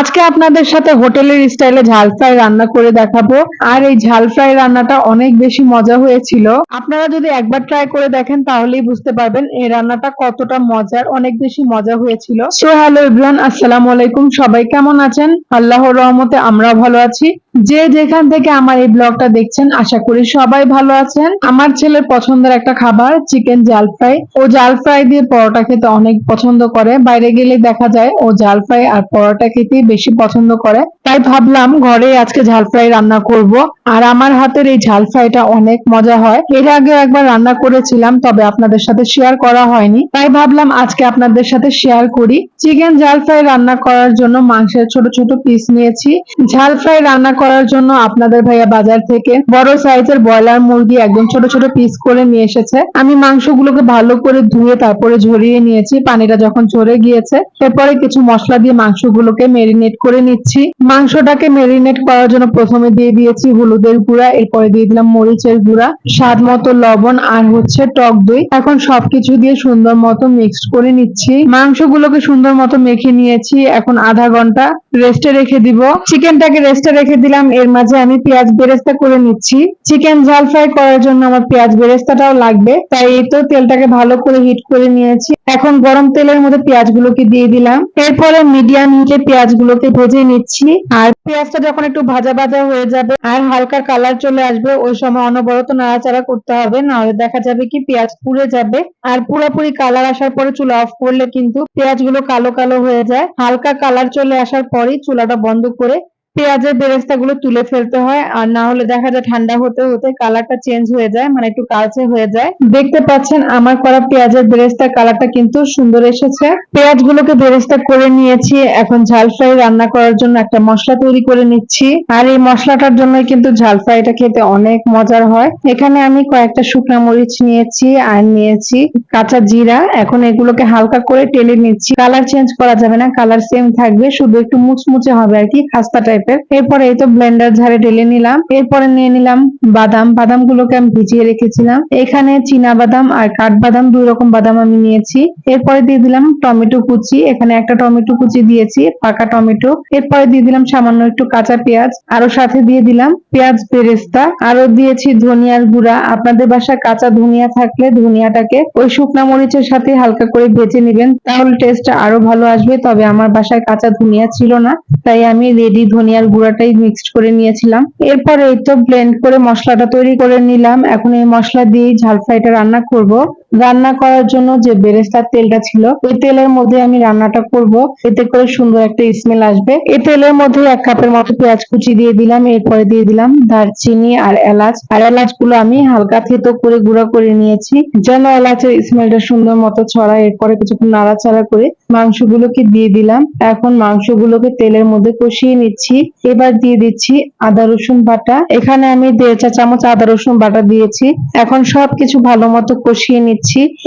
আজকে আপনাদের সাথে হোটেলের স্টাইলে ঝাল ফ্রাই রান্না করে দেখাবো। আর এই ঝাল ফ্রাই রান্নাটা অনেক বেশি মজা হয়েছিল। আপনারা যদি একবার ট্রাই করে দেখেন, তাহলেই বুঝতে পারবেন এই রান্নাটা কতটা মজার, অনেক বেশি মজা হয়েছিল। সো হ্যালো ইব্রান আসসালামু আলাইকুম। সবাই কেমন আছেন? আল্লাহর রহমতে আমরা ভালো আছি। যে যেখান থেকে আমার এই ব্লগটা দেখছেন, আশা করি সবাই ভালো আছেন। আমার ছেলের পছন্দের একটা খাবার, চিকেন জাল ফ্রাই। ও জাল ফ্রাই দিয়ে পরোটা খেতে অনেক পছন্দ করে। বাইরে গেলে দেখা যায় ও জাল ফ্রাই আর পরোটা খেতেই বেশি পছন্দ করে। তাই ভাবলাম ঘরে আজকে ঝাল ফ্রাই রান্না করব। আর আমার হাতের এই ঝাল ফ্রাইটা অনেক মজা হয়। এর আগে একবার রান্না করেছিলাম, তবে আপনাদের সাথে শেয়ার করা হয়নি। তাই ভাবলাম আজকে আপনাদের সাথে শেয়ার করি। চিকেন ঝাল ফ্রাই রান্না করার জন্য মাংসের ছোট ছোট পিস নিয়েছি। ঝাল ফ্রাই রান্না করার জন্য আপনাদের ভাইয়া বাজার থেকে বড় সাইজের ব্রয়লার মুরগি একদম ছোট ছোট পিস করে নিয়ে এসেছে। আমি মাংসগুলোকে ভালো করে ধুয়ে তারপরে ঝরিয়ে নিয়েছি। পানিটা যখন ঝরে গিয়েছে, এরপরে কিছু মশলা দিয়ে মাংসগুলোকে মেরিনেট করে নিচ্ছি। মাংসটাকে মেরিনেট করার জন্য প্রথমে দিয়ে দিয়েছি হলুদের গুঁড়া, এরপরে দিয়ে দিলাম মরিচের গুঁড়া, স্বাদ মতো লবণ আর হচ্ছে টক দই। এখন সবকিছু দিয়ে সুন্দর মতো মিক্সড করে নিচ্ছি। মাংসগুলোকে সুন্দর মতো মেখে নিয়েছি। এখন আধা ঘণ্টা রেস্টে রেখে দিব। চিকেনটাকে রেস্টে রেখে দিলাম এর মাঝে আমি পেঁয়াজ বেরেস্তা করে নিচ্ছি। চিকেন ঝাল ফ্রাই করার জন্য আমার পেঁয়াজ বেরেস্তাটাও লাগবে, তাই এই তো তেলটাকে ভালো করে হিট করে নিয়েছি। এখন গরম তেলের মধ্যে পেঁয়াজগুলোকে দিয়ে দিলাম। এরপরে মিডিয়াম হিটে পেঁয়াজগুলোকে ভেজে নিচ্ছি। আর পেঁয়াজটা যখন একটু ভাজা ভাজা হয়ে যাবে আর হালকা কালার চলে আসবে, ওই সময় অনবরত নাড়াচাড়া করতে হবে, নাহলে দেখা যাবে কি পেঁয়াজ পুড়ে যাবে। আর পুরোপুরি কালার আসার পরে চুলা অফ করলে কিন্তু পেঁয়াজগুলো কালো কালো হয়ে যায়। হালকা কালার চলে আসার পরই চুলাটা বন্ধ করে পেঁয়াজের বেরেস্তাগুলো তুলে ফেলতে হয়, আর না হলে দেখা যায় ঠান্ডা হতে হতে কালারটা চেঞ্জ হয়ে যায় মানে একটু কালচে হয়ে যায়। দেখতে পাচ্ছেন আমার করা পেঁয়াজের বেরেস্তার কালারটা কিন্তু সুন্দর এসেছে। পেঁয়াজগুলোকে বেরেস্তা করে নিয়েছি, এখন ঝাল ফ্রাই রান্না করার জন্য একটা মশলা তৈরি করে নিচ্ছি। আর এই মশলাটার জন্যই কিন্তু ঝাল ফ্রাইটা খেতে অনেক মজার হয়। এখানে আমি কয়েকটা শুকনা মরিচ নিয়েছি, আর নিয়েছি কাঁচা জিরা। এখন এগুলোকে হালকা করে টেলে নিচ্ছি। কালার চেঞ্জ করা যাবে না, কালার সেম থাকবে, শুধু একটু মুচমুচে হবে আর কি, খাস্তা টাইপের এরপরে এই তো ব্লেন্ডার ঝাড়ে ঢেলে নিলাম। এরপরে নিয়ে নিলাম বাদাম। বাদাম গুলোকে আমি ভিজিয়ে রেখেছিলাম। এখানে চীনা বাদাম আর কাঠবাদাম দুই রকম বাদাম আমি নিয়েছি। এরপরে দিয়ে দিলাম টমেটো কুচি। এখানে একটা টমেটো কুচি দিয়েছি, পাকা টমেটো। এরপরে দিয়ে দিলাম সামান্য একটু কাঁচা পেঁয়াজ। আরও সাথে দিয়ে দিলাম পেঁয়াজ বেরেস্তা আরও দিয়েছি ধনিয়ার গুঁড়া। আপনাদের বাসায় কাঁচা ধনিয়া থাকলে ধনিয়াটাকে ওই শুকনা মরিচের সাথে হালকা করে ভেজে নেবেন। তাহলে টেস্টটা আরও ভালো আসবে। তবে আমার বাসায় কাঁচা ধনিয়া ছিল না, তাই আমি রেডি ধনিয়ার গুঁড়াটাই মিক্সড করে নিয়েছিলাম। এরপরে এই তো ব্লেন্ড করে মশলাটা তৈরি করে নিলাম। এখন এই মশলা দিয়ে ঝাল ফ্রাইটা রান্না করব। রান্না করার জন্য যে বেরেস্তার তেলটা ছিল, ওই তেলের মধ্যে আমি রান্নাটা করব। এতে করে সুন্দর একটা স্মেল আসবে। এই তেলের মধ্যে এক কাপের মতো পেঁয়াজ কুচি দিয়ে দিলাম, এরপরে দিয়ে দিলাম দারচিনি আর এলাচ। আর এলাচগুলো আমি হালকা থেতো করে গুঁড়া করে নিয়েছি, যেন এলাচের স্মেলটা সুন্দর মতো ছড়ায়। এরপরে কিছুক্ষণ নাড়াচাড়া করে মাংসগুলোকে দিয়ে দিলাম। এখন মাংসগুলোকে তেলের মধ্যে কষিয়ে নিচ্ছি। এবার দিয়ে দিচ্ছি আদা, রসুন বাটা। এখানে আমি দেড় চা চামচ আদা, রসুন বাটা দিয়েছি। এখন সবকিছু ভালো মতো কষিয়ে নিচ্ছি।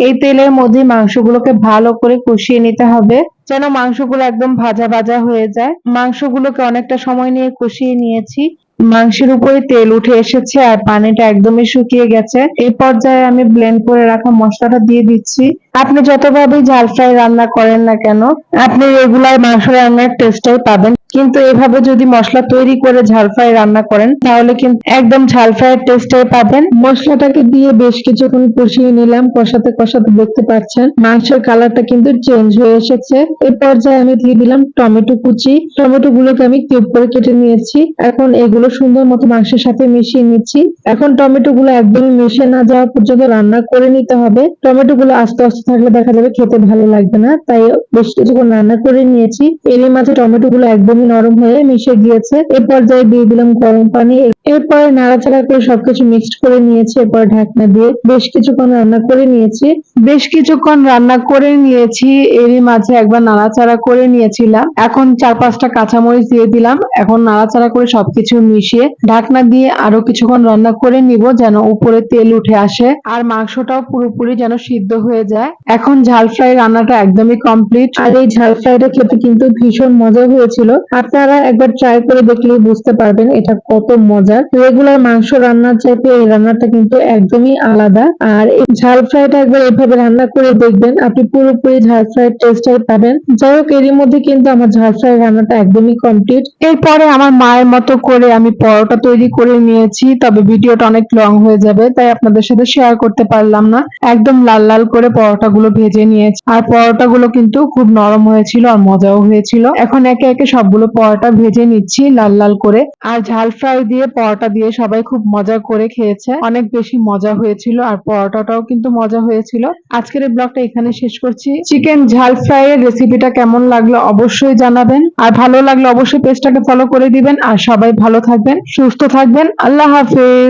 এই তেলের মধ্যে মাংসগুলোকে ভালো করে কষিয়ে নিতে হবে, যেন মাংসগুলো একদম ভাজা ভাজা হয়ে যায়। মাংসগুলোকে অনেকটা সময় নিয়ে কষিয়ে নিয়েছি। মাংসের উপরে তেল উঠে এসেছে আর পানিটা একদমই শুকিয়ে গেছে। এই পর্যায়ে আমি ব্লেন্ড করে রাখা মশলাটা দিয়ে দিচ্ছি। আপনি যতভাবেই ঝাল ফ্রাই রান্না করেন না কেন, আপনি রেগুলার মাংস রান্নার টেস্টটাই পাবেন। কিন্তু এভাবে যদি মশলা তৈরি করে ঝাল ফ্রাই রান্না করেন, তাহলে কিন্তু একদম ঝাল ফ্রাইয়ের টেস্টটাই পাবেন। মশলাটাকে দিয়ে বেশ কিছুক্ষণ কষিয়ে নিলাম। কষাতে কষাতে দেখতে পাচ্ছেন, মাংসের কালারটা কিন্তু চেঞ্জ হয়ে এসেছে। এই পর্যায়ে আমি দিয়ে দিলাম টমেটো কুচি। টমেটো গুলোকে আমি কিউব করে কেটে নিয়েছি। এখন এগুলো সুন্দর মতো মাংসের সাথে মিশিয়ে নিচ্ছি। এখন টমেটো গুলো একদম মিশে না যাওয়া পর্যন্ত রান্না করে নিতে হবে। টমেটো গুলো আস্তে আস্তে থাকলে দেখা যাবে খেতে ভালো লাগবে না। তাই বেশ কিছুক্ষণ রান্না করে নিয়েছি। এরই মাঝে টমেটো গুলো একদমই নরম হয়ে মিশে গিয়েছে। এ পর্যায়ে দিয়ে দিলাম গরম পানি এরপরে নাড়াচাড়া করে সবকিছু মিক্সড করে নিয়েছি, এরপর ঢাকনা দিয়ে বেশ কিছুক্ষণ রান্না করে নিয়েছি। বেশ কিছুক্ষণ রান্না করে নিয়েছি, এরই মাঝে একবার নাড়াচাড়া করে নিয়েছিলাম। এখন চার পাঁচটা কাঁচামরিচ দিয়ে দিলাম। এখন নাড়াচাড়া করে সবকিছু মিশিয়ে ঢাকনা দিয়ে আরও কিছুক্ষণ রান্না করে নিব যেন উপরে তেল উঠে আসে আর মাংসটাও পুরোপুরি যেন সিদ্ধ হয়ে যায়। এখন ঝাল ফ্রাই রান্নাটা একদমই কমপ্লিট আর এই ঝাল ফ্রাইটা খেতে কিন্তু ভীষণ মজা হয়েছিল। আপনারা একবার ট্রাই করে দেখলেই বুঝতে পারবেন এটা কত মজা। মজার। রেগুলার মাংস রান্নার চাইতে এই রান্নাটা কিন্তু একদমই আলাদা। আর এই ঝাল ফ্রাইটা একবার এভাবে রান্না করে দেখবেন, আপনি পুরোপুরি ঝাল ফ্রাইয়ের টেস্টটাই পাবেন। যাই হোক, এরই মধ্যে কিন্তু আমার ঝাল ফ্রাই রান্নাটা একদমই কমপ্লিট এরপরে আমার মায়ের মতো করে আমি পরোটা তৈরি করে নিয়েছি, তবে ভিডিওটা অনেক লং হয়ে যাবে, তাই আপনাদের সাথে শেয়ার করতে পারলাম না। একদম লাল লাল করে পরোটাগুলো ভেজে নিয়েছি। আর পরোটাগুলো কিন্তু খুব নরম হয়েছিল আর মজাও হয়েছিল। এখন একে একে সবগুলো পরোটা ভেজে নিচ্ছি লাল লাল করে। আর ঝাল ফ্রাই দিয়ে পরোটা দিয়ে সবাই খুব মজা করে খেয়েছে। অনেক বেশি মজা হয়েছিল আর পরোটাটাও কিন্তু মজা হয়েছিল। আজকের এই ব্লগটা এখানে শেষ করছি। চিকেন ঝাল ফ্রাই এর রেসিপিটা কেমন লাগল অবশ্যই জানাবেন। আর ভালো লাগলে অবশ্যই পেজটাকে ফলো করে দিবেন। আর সবাই ভালো থাকবেন, সুস্থ থাকবেন। আল্লাহ হাফেজ।